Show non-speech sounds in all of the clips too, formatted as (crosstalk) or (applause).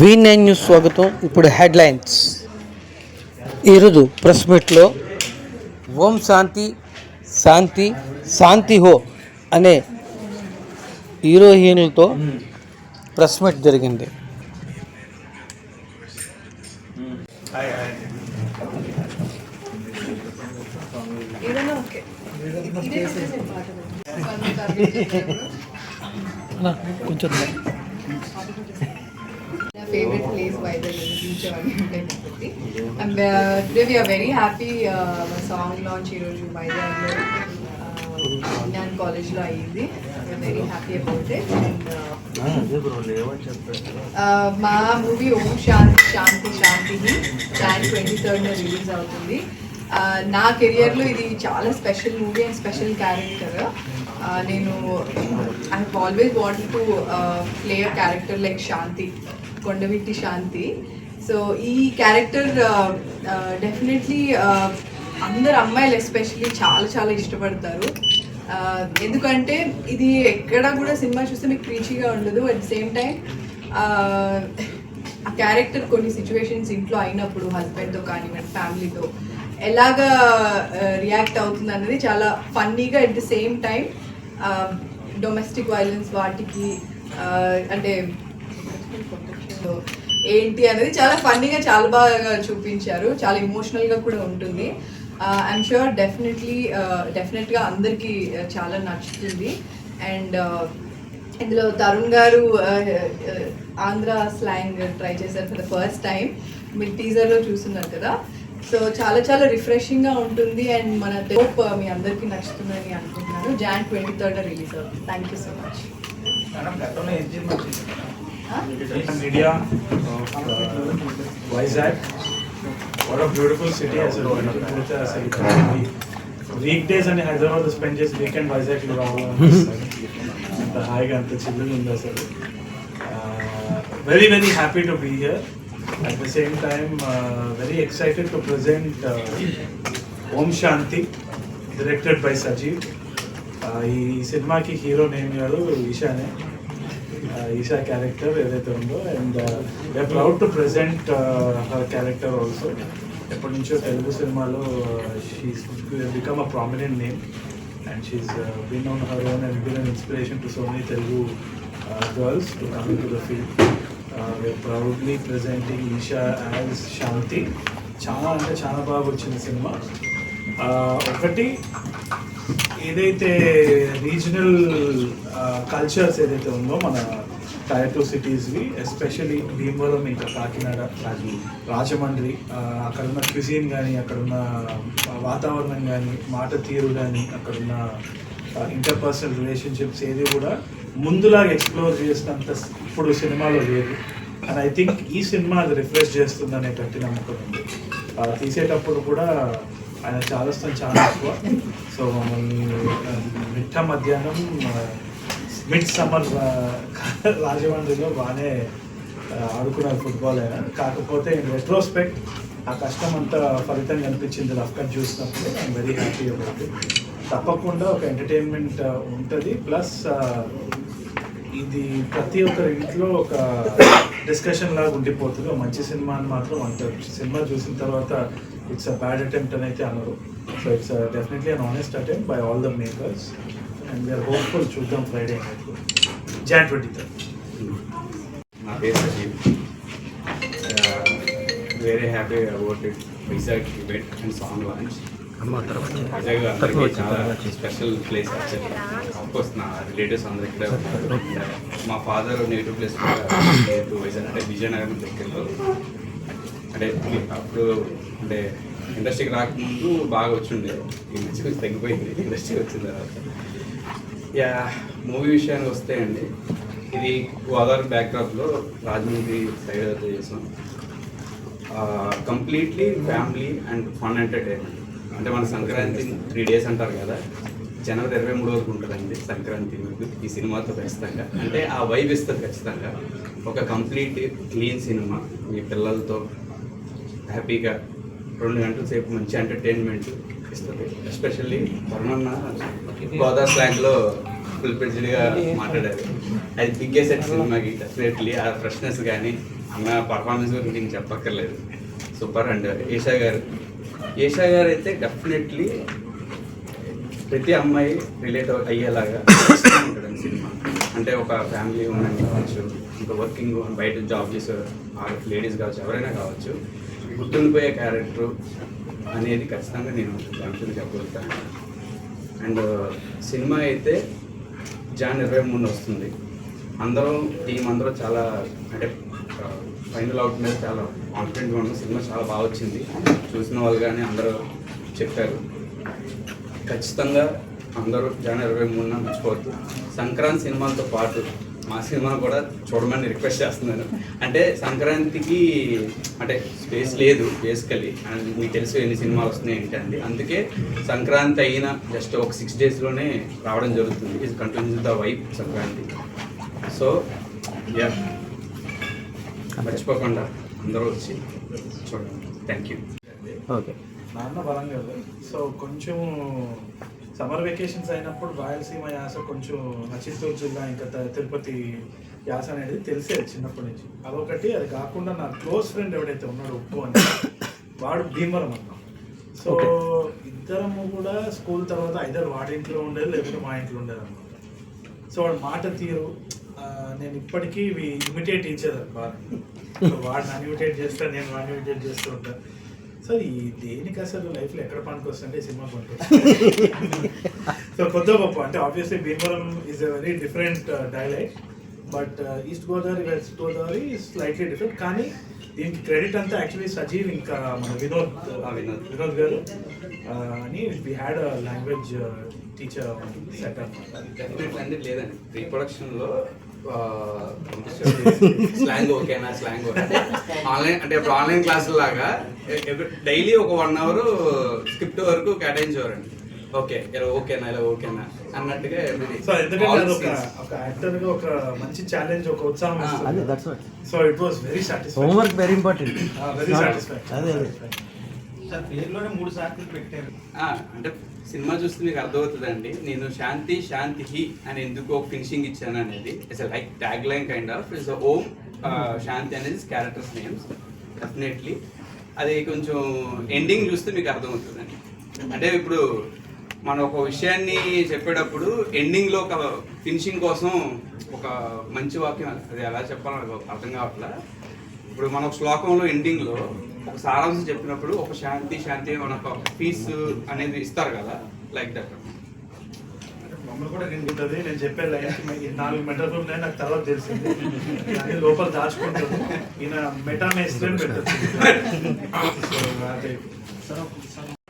V nine news స్వాగతం. ఇప్పుడు headlines. ఈరోజు ప్రెస్ మీట్లో ఓం శాంతి శాంతి శాంతి హో అనే హీరోయిన్లతో ప్రెస్ మీట్ జరిగింది. కొంచెం నా ఫేవరెట్ ప్లేస్ కాబట్టి and today we are very happy మా సాంగ్ లాంచ్ ఈరోజు వైజాగ్లో విజ్ఞాన్ కాలేజ్లో అయ్యింది వెరీ హ్యాపీ అబౌట్ ఇట్ మా మూవీ ఓం శాంతి శాంతి శాంతిని జాన్ ట్వంటీ థర్డ్న రిలీజ్ అవుతుంది. నా కెరియర్లో ఇది చాలా special movie and special character నేను I always want to play a character like Shanti Kondaviti Shanti so ఈ క్యారెక్టర్ డెఫినెట్లీ అందరు అమ్మాయిలు ఎస్పెషల్లీ చాలా చాలా ఇష్టపడతారు. ఎందుకంటే ఇది ఎక్కడ కూడా సినిమా చూస్తే మీకు క్రీచీగా ఉండదు. అట్ ద సేమ్ టైం ఆ క్యారెక్టర్ కొన్ని సిచ్యువేషన్స్ ఇంట్లో అయినప్పుడు హస్బెండ్తో కానివ్వండి ఫ్యామిలీతో ఎలాగా రియాక్ట్ అవుతుంది అనేది చాలా ఫన్నీగా at the same time domestic violence వాటికి అంటే ఏంటి అనేది చాలా ఫన్నీగా చాలా బాగా చూపించారు. చాలా ఇమోషనల్గా కూడా ఉంటుంది. ఐఎమ్ షూర్ డెఫినెట్లీ డెఫినెట్గా అందరికీ చాలా నచ్చుతుంది. అండ్ ఇందులో తరుణ్ గారు uh, uh, Andhra slang try చేశారు ఫర్ ద ఫస్ట్ టైం మీరు టీజర్లో చూస్తున్నారు కదా. సో చాలా చాలా రిఫ్రెషింగ్గా ఉంటుంది. అండ్ మన హోప్ మీ అందరికీ నచ్చుతుందని అనుకుంటున్నాను. జాన్ ట్వంటీ థర్డ్ రిలీజ్ అవుతుంది. Thank you so much media Vizag what of beautiful city అసలు పోతే అసలు వీక్ డేస్ అని హైదరాబాద్ స్పెండ్ చేసి వీకెండ్ వైజాగ్లో రావడం అనిపిస్తుంది. అంత హాయిగా అంత చిల్లుగా ఉంది అసలు very very happy to be here at the same time very excited to present Om Shanti directed by Sajeev ఈ సినిమాకి హీరో నేమ్ కాదు ఈశానే. ఈషా క్యారెక్టర్ ఏదైతే ఉందో and I proud to present her character also ఎప్పటి నుంచో తెలుగు సినిమాలో she's become a prominent name and she's been on her own and been an inspiration to so many Telugu girls to come to the field we are proudly presenting Esha as Shanti చాలా అంటే చాలా బాగా వచ్చింది cinema. ఒకటి ఏదైతే regional cultures ఏదైతే ఉందో మన టైర్ టూ సిటీస్వి ఎస్పెషలీ భీమవరం ఇంకా కాకినాడ రాజమండ్రి అక్కడ అక్కడున్న క్విజీన్ కానీ అక్కడున్న వాతావరణం కానీ మాట తీరు కానీ అక్కడున్న ఇంటర్పర్సనల్ రిలేషన్షిప్స్ ఏది కూడా ముందులాగా ఎక్స్ప్లోర్ చేసినంత ఇప్పుడు సినిమాలో లేదు. అండ్ ఐ థింక్ ఈ సినిమా అది రిఫ్రెష్ చేస్తుందనే గట్టి నమ్మకం ఉంది. తీసేటప్పుడు కూడా ఆయన చాలా చాలా ఎక్కువ. సో మమ్మల్ని మిట్ట మధ్యాహ్నం మిడ్ సమ్మర్ రాజమండ్రిలో బాగానే ఆడుకున్నారు ఫుట్బాల్ అయినా. కాకపోతే రెట్రోస్పెక్ట్ ఆ కష్టం అంతా ఫలితం కనిపించింది రఫ్ కట్ చూసినప్పుడు. ఐఎమ్ వెరీ హ్యాపీ అబౌట్ తప్పకుండా ఒక ఎంటర్టైన్మెంట్ ఉంటుంది. ప్లస్ ఇది ప్రతి ఒక్కరి ఇంట్లో ఒక డిస్కషన్ లాగా ఉండిపోతుంది. మంచి సినిమా అని మాత్రం అంటారు. సినిమా చూసిన తర్వాత ఇట్స్ అ బ్యాడ్ అటెంప్ట్ అని అయితే అనరు. So it's definitely an honest attempt by all the makers and we are hopeful చూద్దాం ఫ్రైడే జాన్ ట్వంటీ థర్డ్ నా పేరు Sajeev. Very happy about it Vizag event and song launch Vizag అందరికీ చాలా special place of course నా relatives అందరూ ఇక్కడే మా father native place Vizag అంటే విజయనగరం దగ్గరలో. అంటే అప్పుడు అంటే ఇండస్ట్రీకి రాకముందు బాగా వచ్చిండే. ఈ మధ్య కొంచెం తగ్గిపోయింది. ఇండస్ట్రీ వచ్చిన తర్వాత. యా మూవీ విషయానికి వస్తే అండి ఇది గోదావరి బ్యాక్డ్రాప్లో రాజమండ్రి సైడ్ అయితే చేసాం. Completely family and fun entertainment అంటే మన సంక్రాంతి త్రీ డేస్ అంటారు కదా జనవరి ఇరవై మూడు వరకు ఉంటుందండి సంక్రాంతి మీకు ఈ సినిమాతో ఖచ్చితంగా. అంటే ఆ వైబ్ ఇస్తుంది ఖచ్చితంగా ఒక కంప్లీట్ క్లీన్ సినిమా మీ పిల్లలతో హ్యాపీగా రెండు గంటల సేపు మంచి ఎంటర్టైన్మెంట్ ఇస్తుంది ఎస్పెషల్లీ వరుణన్న గోదా స్లాంగ్లో ఫుల్గా మాట్లాడారు. అది బిగ్గెస్ట్ సినిమాకి డెఫినెట్లీ ఆ ఫ్రెష్నెస్ కానీ అన్న పర్ఫార్మెన్స్ గురించి నేను చెప్పక్కర్లేదు. సూపర్ అండ్ ఏషా గారు. ఏషా గారు అయితే డెఫినెట్లీ ప్రతి అమ్మాయి రిలేట్ అయ్యేలాగా ఉంటుంది సినిమా. అంటే ఒక ఫ్యామిలీ ఉమెన్ కావచ్చు ఇంకా వర్కింగ్ బయట జాబ్ చేసే లేడీస్ కావచ్చు ఎవరైనా కావచ్చు గుర్తుండిపోయే క్యారెక్టర్ అనేది ఖచ్చితంగా నేను దాంట్లో చెప్పగలుగుతాను అండ్ సినిమా అయితే జాన్ ఇరవై మూడు వస్తుంది. అందరం టీం అందరూ చాలా అంటే ఫైనల్ అవుట్ మీద చాలా కాన్ఫిడెంట్గా ఉన్నాం. సినిమా చాలా బాగా వచ్చింది. చూసిన వాళ్ళు కానీ అందరూ చెప్పారు. ఖచ్చితంగా అందరూ జనవరి ఇరవై మూడున మర్చిపోవద్దు. సంక్రాంతి సినిమాలతో పాటు మా సినిమా కూడా చూడమని రిక్వెస్ట్ చేస్తున్నాను. అంటే సంక్రాంతికి అంటే స్పేస్ లేదు బేసికలీ అండ్ మీకు తెలుసు ఎన్ని సినిమాలు వస్తున్నాయి ఏంటండి అందుకే సంక్రాంతి అయిన జస్ట్ ఒక సిక్స్ డేస్లోనే రావడం జరుగుతుంది. ఇది continue the vibe Sankranti. So yeah మర్చిపోకుండా అందరూ వచ్చి చూడండి. థ్యాంక్ యూ ఓకే నాన్న బలంగా సో కొంచెం సమ్మర్ వెకేషన్స్ అయినప్పుడు రాయలసీమ యాస కొంచెం చిత్తూరు జిల్లా ఇంకా తిరుపతి యాస అనేది తెలిసేది చిన్నప్పటి నుంచి. అదొకటి అది కాకుండా నా క్లోజ్ ఫ్రెండ్ ఎవడైతే ఉన్నాడో ఉప్పు అని వాడు భీమవరం అన్న. సో ఇద్దరము కూడా స్కూల్ తర్వాత ఐదర్ వాడి ఇంట్లో ఉండేది లేకపోతే మా ఇంట్లో ఉండేది అనమాట సో వాడు మాట తీరు. నేను ఇప్పటికీ ఇమిటేట్ ఇచ్చేదాన్ని బాగా. సో వాడు నన్ను ఇమిటేట్ చేస్తా నేను వాడిని ఇమిటేట్ చేస్తూ ఉంటాను సో ఈ దేనికి అసలు లైఫ్లో ఎక్కడ పనికొస్తుంటే సినిమా పనికొస్తుంది (laughs) సో కొత్త గొప్ప. అంటే obviously Bhimavaram is a very different dialect but East Godavari West Godavari slightly different కానీ దీనికి క్రెడిట్ అంతా యాక్చువల్లీ సజీవ్ ఇంకా మన వినోద్ ఆ, వినోద్. వినోద్ గారు. ఆ, అని we had language teacher set అనమాట లేదండి. ప్రీ ప్రొడక్షన్లో స్లాంగ్ ఓకేనా? స్లాంగ్ ఓకే ఆన్లైన్ అంటే ఇప్పుడు ఆన్లైన్ క్లాసుల లాగా డైలీ ఒక వన్ అవర్ స్క్రిప్ట్ వరకు కేటాయించేవారండి. ఓకే ఇలా ఓకేనా ఇలా ఓకేనా అన్నట్టుగా. సో ఎందుకంటే ఒక. ఒక యాక్టర్గా ఒక మంచి ఛాలెంజ్ ఒక ఉత్సాహం so it was very satisfied homework very important very satisfied అదే. పేరులోనే మూడు సార్లు పెట్టారు. అంటే సినిమా చూస్తే మీకు అర్థమవుతుందండి. నేను శాంతి శాంతి హి అని ఎందుకు ఫినిషింగ్ ఇచ్చాను అనేది. It's like tag line kind of it's Om Shanti అనేది క్యారెక్టర్స్ నేమ్స్ డెఫినెట్లీ అది కొంచెం ఎండింగ్ చూస్తే మీకు అర్థమవుతుందండి. అంటే ఇప్పుడు మనం ఒక విషయాన్ని చెప్పేటప్పుడు ఎండింగ్లో ఒక ఫినిషింగ్ కోసం ఒక మంచి వాక్యం అది ఎలా చెప్పాలో అర్థం కావట్లా. ఇప్పుడు మన శ్లోకంలో ఎండింగ్లో ఒక సారాంశం చెప్పినప్పుడు ఒక శాంతి శాంతి మన ఒక పీస్ అనేది ఇస్తారు కదా లైక్ దట్ మమ్మల్ని కూడా నేను ఉంటుంది. నేను చెప్పే నాలుగు మెటర్లు ఉన్నాయి నాకు తర్వాత తెలిసింది. కానీ లోపల దాచుకుంటాను ఈయన మెటా మేస్త్రి పెట్టచ్చు. (laughs)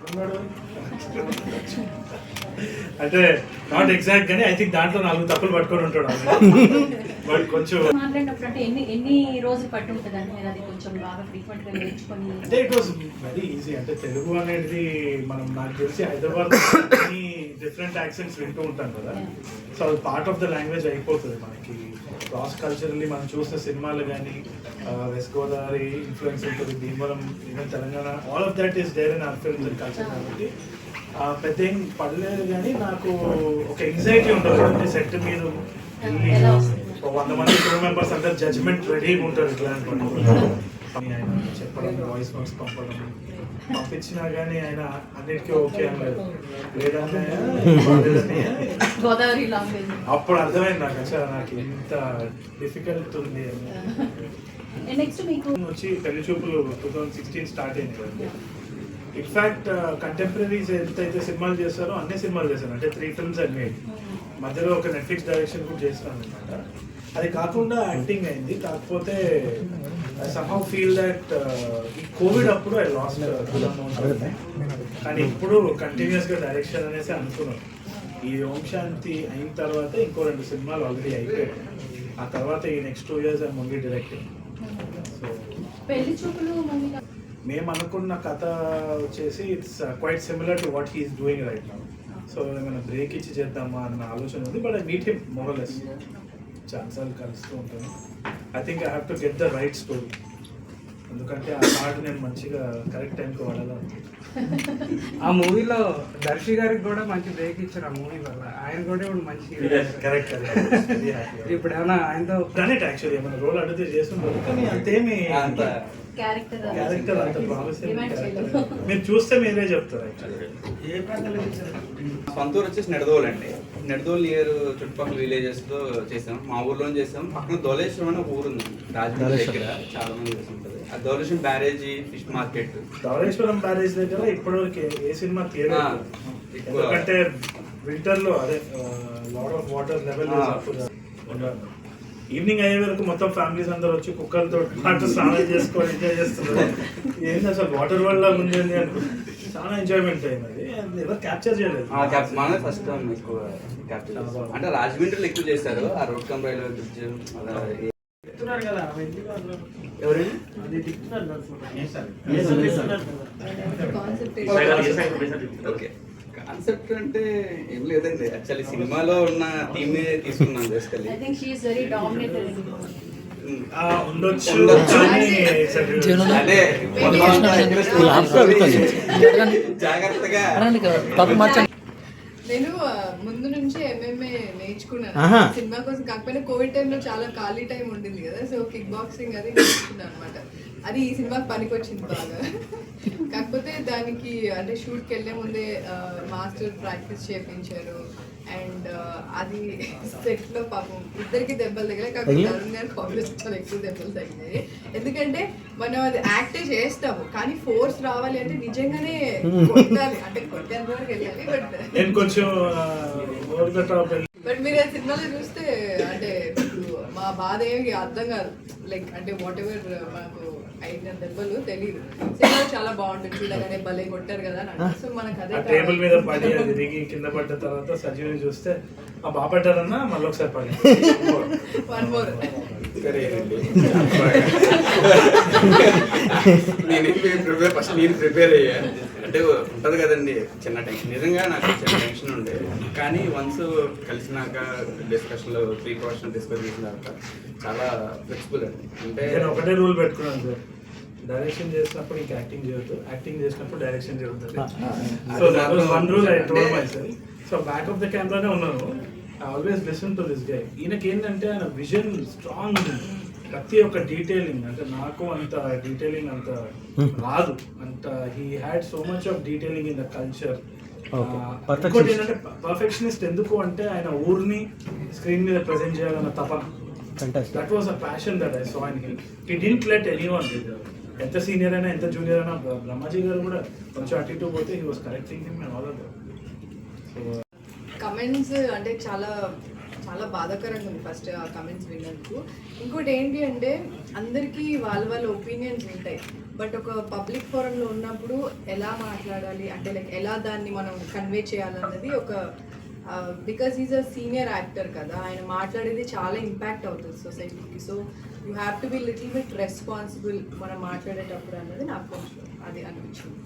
ఉన్నాడు. అంటే నాట్ ఎగ్జాక్ట్ కానీ ఐ థింక్ దాంట్లో నాలుగు తప్పులు పట్టుకొని ఉంటాడు బట్ కొంచెం అంటే ఇట్ వాస్ వెరీ ఈజీ అంటే తెలుగు అనేది మనం నాకు తెలిసి హైదరాబాద్ డిఫరెంట్ యాక్సెంట్స్ వింటూ ఉంటాం కదా. సో అది పార్ట్ ఆఫ్ ద లాంగ్వేజ్ అయిపోతుంది మనకి. క్రాస్ కల్చరల్లీ మనం చూసిన సినిమాలు కానీ వెస్ట్ గోదావరి ఇన్ఫ్లుయెన్స్ ఉంటుంది Bhimavaram even Telangana all of that is there in our culture కాబట్టి పెద్ద ఏం పడలేదు కానీ నాకు ఒక ఎంగ్జైటీ ఉంటుంది. అంటే సెట్ మీద వెళ్ళి వంద మంది క్రూ మెంబర్స్ అందరు జడ్జ్మెంట్ రెడీగా ఉంటారు ఇట్లా అనుకోండి. అని ఆయన చెప్పడం వాయిస్ నోట్స్ పంపడం పంపించినా కానీ ఆయన అన్నిటికీ ఓకే అనలేదు గోదావరి లాంగ్వేజ్ అప్పుడు అర్థమైంది నాకు. అసలు నాకు ఇంత డిఫికల్ట్ ఉంది అని. వచ్చి Pelli Choopulu two thousand sixteen start అయింది ఇన్ఫాక్ట్ కంటెంపరీస్ ఎంతైతే సినిమాలు చేస్తారో అన్ని సినిమాలు చేశాను అంటే త్రీ ఫిల్మ్స్ అండ్ మేడ్ మధ్యలో ఒక నెట్ఫ్లిక్స్ డైరెక్షన్ కూడా చేస్తాను అనమాట అది కాకుండా యాక్టింగ్ అయింది. కాకపోతే సమ్హౌ ఫీల్ దట్ ఈ కోవిడ్ అప్పుడు ఐ లాస్ట్ కానీ ఇప్పుడు కంటిన్యూస్గా డైరెక్షన్ అనేసి అనుకున్నాను ఈ ఓం శాంతి అయిన తర్వాత ఇంకో రెండు సినిమాలు ఆల్రెడీ అయిపోయాయి. ఆ తర్వాత ఈ next two years I only directing so Pelli Choopulu movie మేము అనుకున్న కథ వచ్చేసి it's quite similar to what he's doing right now so ఏమైనా బ్రేక్ ఇచ్చి చేద్దామా అన్న ఆలోచన ఉంది but I meet him more or less ఛాన్సాలు కలుస్తూ ఉంటాను. I think I have to get the right story ఎందుకంటే ఆ పాట నేను మంచిగా కరెక్ట్ టైంకి వాడాలి? ఆ మూవీలో దర్శి గారికి కూడా మంచి బ్రేక్ ఇచ్చారు ఆ మూవీ వల్ల. ఆయన కూడా ఇప్పుడు మంచి కరెక్ట్ ఇప్పుడు ఏమైనా ఆయనతో కానీ యాక్చువల్లీ ఏమైనా రోల్ అడిగితే చేస్తుంటారు. కానీ అంతేమి అంత క్యారెక్టర్ క్యారెక్టర్ అంత మీరు చూస్తే మీరే చెప్తారు యాక్చువల్లీ ఏ ప్రాంతంలో చేశారు సొంతూరు వచ్చేసి నిడదోలు అండి. నిడదోలు నియర్ చుట్టుపక్కల విలేజెస్లో చేసాం. మా ఊర్లో చేసాం. పక్కన దోలేశ్వరం అని ఊరు ఉంది. రాజమండ్రి దగ్గర చాలా మంది ఉంటుంది. ఆ Dowleswaram barrage fish market. Dowleswaram barrage దగ్గర ఇప్పటివరకు ఏ- సినిమా తీయలేదు. ఎందుకంటే వింటర్లో అదే lot of water level. Evening అయ్యే వరకు మొత్తం ఫ్యామిలీస్ అందరూ వచ్చి కుక్కలతో పాటు స్నానం చేసుకొని ఎంజాయ్ చేస్తున్నారు. ఏంటి అసలు వాటర్ వల్ల ఉంది అని అనుకో. చాలా ఎంజాయ్మెంట్ అయింది అది ఎవరు క్యాప్చర్ చేయలేదు. మనమే ఫస్ట్ టైం ఎక్కువ చేసాం. అంటే రాజమండ్రిలో ఎక్కువ చేశారు ఆ రోడ్ కమ్ రైల్వే బ్రిడ్జ్? ఎవరండి ఓకే కాన్సెప్ట్ అంటే ఏం లేదండి. యాక్చువల్లీ సినిమాలో ఉన్న థీమే తీసుకున్నాం basically I think very dominated. జాగ్రత్తగా. నేను ముందు నుంచి ఎంఎంఏ నేర్చుకున్నాను. సినిమా కోసం కాకపోయినా కోవిడ్ టైంలో చాలా ఖాళీ టైం ఉండింది కదా సో కిక్ బాక్సింగ్ అది నేర్చుకున్నాను అనమాట అది ఈ సినిమాకి పనికొచ్చింది బాగా. కాకపోతే దానికి అంటే షూట్కి వెళ్ళే ముందే మాస్టర్ ప్రాక్టీస్ చేయించారు అండ్ అది సెట్లో పాపం ఇద్దరికి దెబ్బలు తగిలాయి. కాకపోతే? తరుణ్ గారు కాంగ్రెస్ చాలా ఎక్కువ దెబ్బలు తగిలాయి. ఎందుకంటే మనం అది యాక్టే చేస్తాము. కానీ ఫోర్స్ రావాలి అంటే నిజంగానే కొట్టాలి. అంటే కొట్టేంత వరకు వెళ్ళాలి బట్ నేను కొంచెం బట్ మీరు ఆ సినిమాలో చూస్తే అంటే మా బాధ ఏమి అర్థం కాదు. లైక్ అంటే వాట్ ఎవర్ మనకు అయిన దెబ్బలు తెలియదు సినిమా చాలా బాగుంటుంది చూడగానే భలే కొట్టారు కదా అని. సో మనకు అదే టేబుల్ మీద. పడి అది దిగి కింద పడ్డ తర్వాత సజీవుని చూస్తే ఆ బాపడ్డారన్నా మళ్ళీ ఒకసారి పడి వన్ మోర్. (laughs) నేను ప్రిపేర్ ఫస్ట్ నేను ప్రిపేర్ అయ్యా. అంటే ఉంటది కదండి చిన్న టెన్షన్. నిజంగా నాకు చిన్న టెన్షన్ ఉండే. కానీ వన్స్ కలిసినాక డిస్కషన్లో త్రీ క్వశ్చన్ డిస్కస్ చేసిన తర్వాత చాలా ఫ్లెక్సిబుల్ అండి. అంటే నేను ఒకటే రూల్ పెట్టుకున్నాను సార్. డైరెక్షన్ చేసినప్పుడు ఇంకా యాక్టింగ్ చేయొద్దు. యాక్టింగ్ చేసినప్పుడు డైరెక్షన్ జరుగుతుంది so that was one rule I told myself so back of the కెమెరానే ఉన్నాను. I always listen to this guy ఈయనకి ఏంటంటే ఆయన విజన్ స్ట్రాంగ్ ప్రతి ఒక్క డీటెయిలింగ్ అంటే నాకు అంత డీటెయిలింగ్ అంత రాదు. అంత he had so much of detailing in the culture. ఇంకోటి. ఏంటంటే పర్ఫెక్షనిస్ట్ ఎందుకు అంటే ఆయన ఊరిని స్క్రీన్ మీద ప్రజెంట్ చేయాలన్న తపన. That was a passion that I saw in him he didn't let any one ఎంత సీనియర్ అయినా ఎంత జూనియర్ అయినా బ్ర- బ్రహ్మాజీ గారు కూడా కొంచెం అటు ఇటు పోతే he was correcting him and all of so comments అంటే చాలా చాలా బాధాకరంగా ఉంది ఫస్ట్ ఆ కమెంట్స్ విన్నందుకు. ఇంకోటి ఏంటి అంటే అందరికీ వాళ్ళ వాళ్ళ ఒపీనియన్స్ ఉంటాయి. బట్ ఒక పబ్లిక్ ఫోరంలో ఉన్నప్పుడు ఎలా మాట్లాడాలి అంటే లైక్ ఎలా దాన్ని మనం కన్వే చేయాలన్నది ఒక because is a senior actor కదా ఆయన మాట్లాడేది చాలా ఇంపాక్ట్ అవుతుంది సొసైటీకి so you have to be little bit responsible మనం మాట్లాడేటప్పుడు అన్నది నాకు కొంచెం అది అనిపించింది.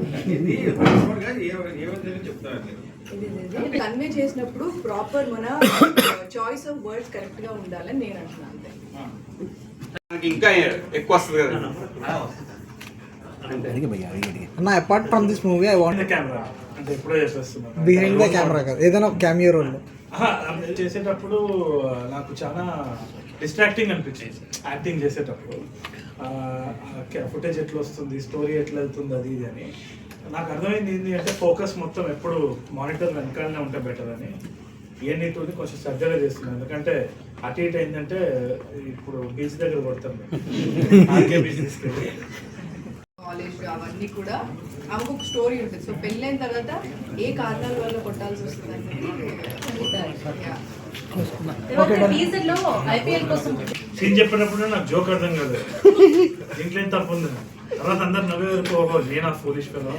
(laughs) చెప్తారు ఇది కన్వే చేసినప్పుడు ప్రాపర్ మన చాయిస్ ఆఫ్ వర్డ్స్ కరెక్ట్గా ఉండాలని నేను అంటున్నాను అంతే. నాకు ఇంకా ఎక్కువ వస్తుంది కదా. అన్న apart from this movie I want camera అంటే ఎప్పుడో చేసేస్తున్నాను బిహైండ్ ద కెమెరా కదా. ఏదైనా ఒక క్యామియో రోల్ చేసేటప్పుడు నాకు చాలా డిస్ట్రాక్టింగ్ అనిపించింది. యాక్టింగ్ చేసేటప్పుడు. ఫుటేజ్ ఎట్లా వస్తుంది? స్టోరీ ఎట్లా వెళ్తుంది? అది ఇది అని. నాకు అర్థమైంది ఏంటి అంటే ఫోకస్ మొత్తం ఎప్పుడు మానిటర్ వెనకాలనే ఉంటే బెటర్ అని. ఇవన్నీ టూని కొంచెం సర్జరీ చేస్తున్నాను. ఎందుకంటే అటు ఇటు ఏంటంటే ఇప్పుడు బీచ్ దగ్గర కొడతాం కాలేజ్ అవన్నీ కూడా ఆమెకు ఒక స్టోరీ ఉంటుంది. సో పెళ్ళైన తర్వాత ఏ కారణాల వల్ల కొట్టాల్సి వస్తుంది అనేది సీన్ చెప్పినప్పుడు నాకు జోక్ అర్థం కాదు దీంట్లో ఏం తప్పు ఉంది? తర్వాత అందరు నవ్వే వరకు ఓహో నేను ఆ ఫోలిష్ పిల్లలు